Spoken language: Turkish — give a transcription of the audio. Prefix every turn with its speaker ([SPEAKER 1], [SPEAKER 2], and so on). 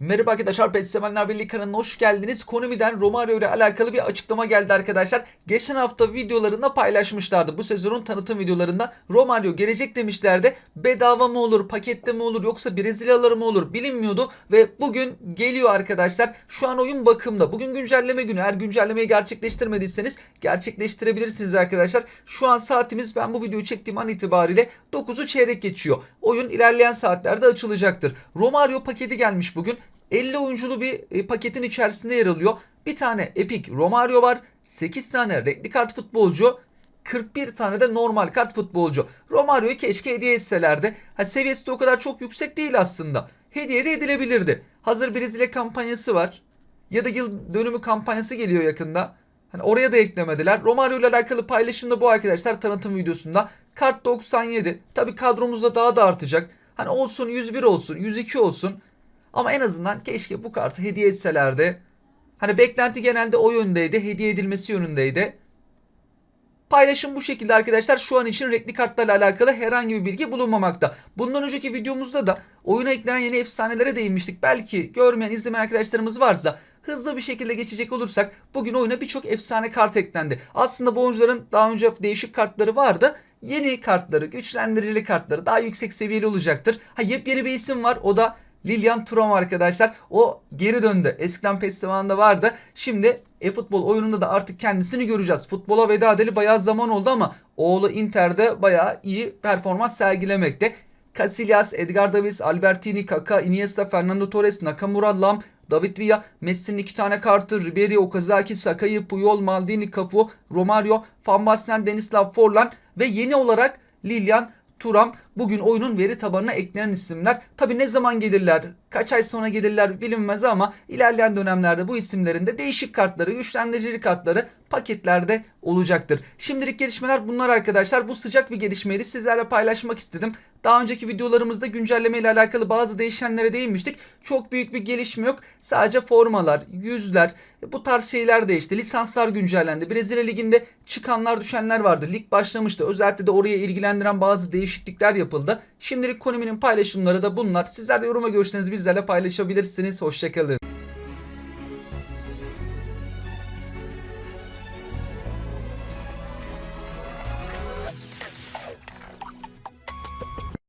[SPEAKER 1] Merhaba arkadaşlar Pet Sevenler Birliği kanalına hoş geldiniz. Konumiden Romario ile alakalı bir açıklama geldi arkadaşlar. Geçen hafta videolarında paylaşmışlardı. Bu sezonun tanıtım videolarında Romario gelecek demişlerdi. Bedava mı olur, pakette mi olur yoksa Brezilyalıları mı olur bilinmiyordu. Ve bugün geliyor arkadaşlar. Şu an oyun bakımda. Bugün güncelleme günü. Eğer güncellemeyi gerçekleştirmediyseniz gerçekleştirebilirsiniz arkadaşlar. Şu an saatimiz ben bu videoyu çektiğim an itibariyle 9'u çeyrek geçiyor. Oyun ilerleyen saatlerde açılacaktır. Romario paketi gelmiş bugün. 50 oyunculu bir e, paketin içerisinde yer alıyor. Bir tane Epic Romario var. 8 tane renkli kart futbolcu. 41 tane de normal kart futbolcu. Romario'yu keşke hediye etselerdi. Ha, seviyesi de o kadar çok yüksek değil aslında. Hediye de edilebilirdi. Hazır Brezilya kampanyası var. Ya da yıl dönümü kampanyası geliyor yakında. Hani oraya da eklemediler. Romario ile alakalı paylaşım da bu arkadaşlar tanıtım videosunda. Kart 97. Tabi kadromuzda daha da artacak. Hani olsun 101 olsun 102 olsun. Ama en azından keşke bu kartı hediye etselerdi. Hani beklenti genelde o yöndeydi. Hediye edilmesi yönündeydi. Paylaşım bu şekilde arkadaşlar. Şu an için renkli kartlarla alakalı herhangi bir bilgi bulunmamakta. Bundan önceki videomuzda da oyuna eklenen yeni efsanelere değinmiştik. Belki görmeyen, izlemeyen arkadaşlarımız varsa hızlı bir şekilde geçecek olursak bugün oyuna birçok efsane kart eklendi. Aslında bu oyuncuların daha önce değişik kartları vardı. Yeni kartları, güçlendiricili kartları daha yüksek seviyeli olacaktır. Ha yepyeni bir isim var. O da Lilian Thuram arkadaşlar. O geri döndü. Eskiden PES zamanında vardı. Şimdi e-futbol oyununda da artık kendisini göreceğiz. Futbola veda edeli bayağı zaman oldu ama oğlu Inter'de bayağı iyi performans sergilemekte. Casillas, Edgar Davids, Albertini, Kaka, Iniesta, Fernando Torres, Nakamura, Lam, David Villa, Messi'nin iki tane kartı, Ribery, Okazaki, Sakai, Puyol, Maldini, Cafu, Romario, Van Basten, Denislav Forlan ve yeni olarak Lilian Turam bugün oyunun veri tabanına eklenen isimler. Tabi ne zaman gelirler, kaç ay sonra gelirler bilinmez ama ilerleyen dönemlerde bu isimlerin de değişik kartları, güçlendirici kartları paketlerde olacaktır. Şimdilik gelişmeler bunlar arkadaşlar. Bu sıcak bir gelişmeydi. Sizlerle paylaşmak istedim. Daha önceki videolarımızda güncelleme ile alakalı bazı değişenlere değinmiştik. Çok büyük bir gelişme yok. Sadece formalar, yüzler, bu tarz şeyler değişti. Lisanslar güncellendi. Brezilya Ligi'nde çıkanlar düşenler vardı. Lig başlamıştı. Özellikle de oraya ilgilendiren bazı değişiklikler yapıldı. Şimdilik Konami'nin paylaşımları da bunlar. Sizler de yorum ve görüşlerinizi bizlerle paylaşabilirsiniz. Hoşçakalın.